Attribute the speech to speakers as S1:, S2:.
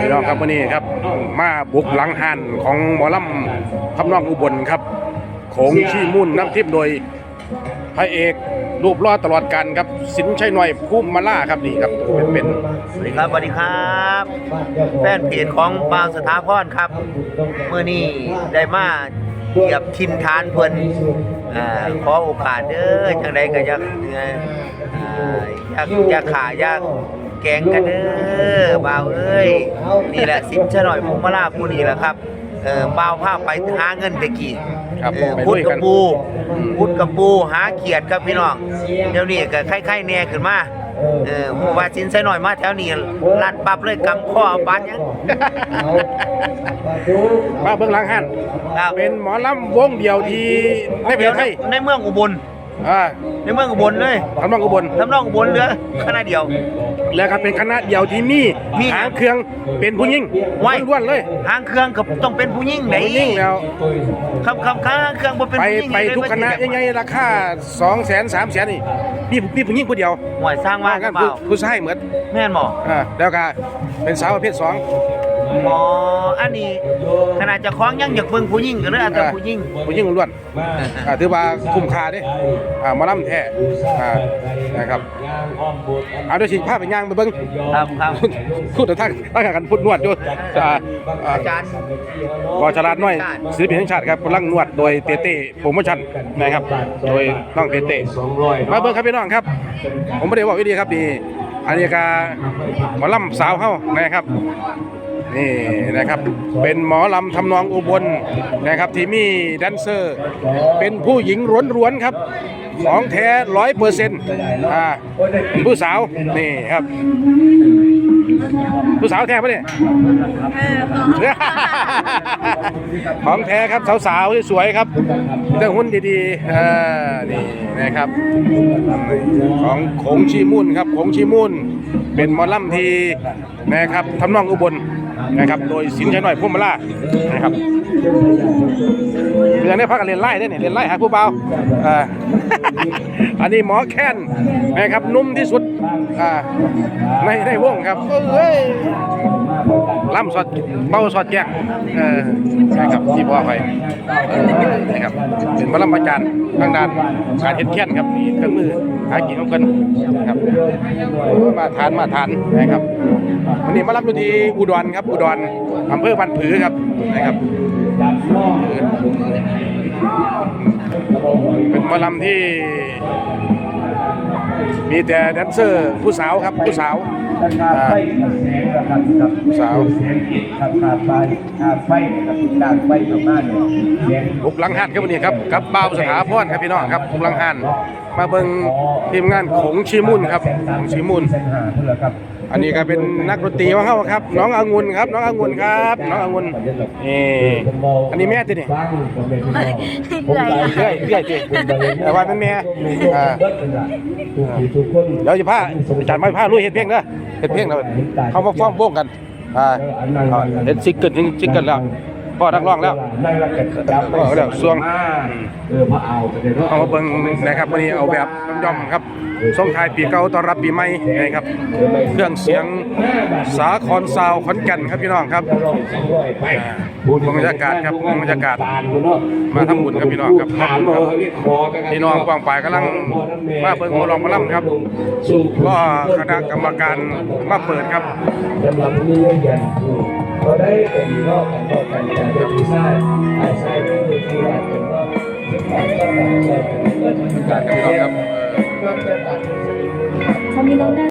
S1: พี่น้องครับวันนี้ครับ มาบุกหลังหันของหมอลำคำนองอุบลครับโขงชี้มุ่นน้ำทิพย์โดยพระเอกรูปรอตลอดการครับ สินชัยหน่อยภูมิมาล่าครับนี่ครับเป็นเป็น
S2: สวัสดีครับสวัสดีครับ แฟนเพจของบางสถาพรครับเมื่อนี้ได้มาเหยียบทินทานเพิ่นอขอโอกาสเด้อจังใดก็อยากอยากอยากขายาก แกงกันเด้อบ่าวเอ้ยนี่แหละสินชะหน่อยภูมิมาลาผู้นี้แหละครับเออบ่าวพาไปหาเงินตะกี้
S1: ครับ
S2: เออ
S1: ไป
S2: พุ
S1: ด้
S2: ด
S1: วย
S2: กั
S1: กับน
S2: ปูพุดกับปูหาเขียดครับพี่น้องเดี๋ยวนี้ก็ไข่ๆแน่ขึ้นมาเออหมู่ว่าสินใส่หน่อยมาแถวนี้ลัดปับเลยกำข้อเอาปานยัง
S1: มาเบื้องหลังหัน
S2: ครับ
S1: เป็นหมอลำวงเดียวที่ในประเทศไทย
S2: ในเมืองอุบล
S1: อ่า
S2: ในเมืองอุบลเลย
S1: คำนองอุบล
S2: ทำนองอุบลเหลือคณะเดียว
S1: แล้วก็เป็นคณะเดียวที่มี
S2: มี
S1: หางเครื่องเป็นผู้หญิง
S2: ไว้
S1: ล้วนๆเลย
S2: หางเครื่องก็ต้องเป็นผู้หญิงไหน
S1: ผู้หญิงแล้ว
S2: คำคำค้างเครื่องบ่เป็น
S1: ไป
S2: ผู้หญิง
S1: ไปทุกคณะยังไงราคา2 0 0 0 0 0 3 0 0 0 0นี่มีมีผู้หญิงผู้เดียว
S2: หวยสร้างว่า
S1: ว่า
S2: กั
S1: กันน
S2: เป
S1: ผู้
S2: ล่า
S1: ผู้ชายเหมือน
S2: แม่นบ่
S1: อ่าแล้วก็เป็นสาวประเภทสอง
S2: อ๋ออันนี้ขนาดเจะคล้าของยังอยากเบิ่งผู้หญิงก็เลยอาจจะผู้หญิง
S1: ผู้หญิงล้วนๆอ่าถือว่าคุ้มค่าเด้อ่าหมาล่ำแท้อ่านะครับเอาด้วยสิภาพเป็นย่างไปเบิ่ง
S2: ครับครับ
S1: พูดแต่ทั้งตั้งกันพูดนวดอยู่อ่าอ่า
S2: อาจารย์
S1: บอฉลาดน้อยศิลปินแห่งชาติครับกำลังนวดโดยเตเต้โปรโมชั่นนะครับโดยน้องเตเต้มาเบิ่งครับพี่น้องครับ ผมไม่ได้บอกวิธีครับนี่อันนี้กาหมอลำสาวเฮานะครับ นี่นะครับ เป็นหมอลำทำนองอุบลนะครับ ที่มีแดนเซอร์ เป็นผู้หญิงร้วนๆครับ ของแท้ร้อยเปอร์เซ็นต์อ่าเป็นผู้สาว นี่ครับ ผู้สาวแท้ปะเนี่ยของแท้ครับสาวๆที่สวยครับเรื่องหุ้นดีๆเออนี่นะครับ ของโขงชีมุ่นครับโขงชีมุ่น เป็นหมอลล่ำทีนะครับทำนองอุบล นะครับ โดยสินชัยหน่อยพุ่มมาล่านะครับยังนี้พักกันเรียนไล่ได้เนี่ยเรียนไล่หาผู้เบาอ่าอันนี้หมอแค้นนะครับนุ่มที่สุดอ่าในในวงครับเอ้ย ล่ำสอดเบ้าสอดแจ้งเออนะครับที่พ่อไปเออนะครับเป็นพระล่ำอาจารย์ทางด้านการเฮ็ดแค้นครับมีเครื่องมือหากินของเพิ่นนะครับมาทานมาทานนะครับวันนี้มารับอยู่ที่อุดรครับ อุดรอำเภอบ้านผือครับนะครับเป็นมอลำที่ มีแต่แดนเซอร์ผู้สาวครับผู้สาวอ่าสาว
S3: ขาดขาดไฟขาดไฟนะครับขาดไฟทางบ้านเนี่ยแดง
S1: บุกหลังหันครับวันนี้ครับกับบ่าวสถาพรครับพี่น้องครับบุกหลังหันมาเบิ่งทีมงานของชีมุนครับของชีมุน
S3: เส้นหาเท่าไหร่ครับ
S1: อันนี้ก็เป็นนักดนตรีของเขาครับ น้ององุ่นครับ น้ององุ่นครับ น้ององุ่นนี่อันนี้แม่ตินี่
S3: ฟ้าคุณผมเลยพี่น้องผม
S1: เรื่อยเรื่อยติแต่ว่าเป็นแม่อ่า
S3: ถูกผิดถูกคน
S1: เดี๋ยวจะพาอาจารย์ไม่พาลุยเฮ็ดเพลงเด้อเฮ็ดเพลงแล้วเขามาฟ้อมวงกันอ่าอ่าเฮ็ดซิงเกิลซิงเกิลแล้วพ่อนักร้องแล้ว
S3: นั่งรักกันจับ
S1: เออเดี๋ยวสวง
S3: เออพระเอาไปเลยเนาะ
S1: เอามาเบิ่งนะครับวันนี้เอาแบบย่อมๆครับ ส่งท้ายปีเก่าต้อนรับปีใหม่นะครับ เครื่องเสียงสาครซาวขอนแก่นครับพี่น้องครับบรรยากาศครับบรรยากาศ มาทำบุญครับพี่น้องครับ
S3: ถามเราเรียกคอกัน
S1: พี่น้องกวางป่ายกำลังมาเบิ่งหมอลองมาล่ำครับ ก็คณะกรรมการมาเปิดครับ
S3: สำหรับนี้ยันเราได้เป็นรอบของต่อกันจากเดิมที่ใช่ใช่ก็คือที่ว่าเป็นรอบการก็ใช่เป็น
S1: การครับพี่น้องครับ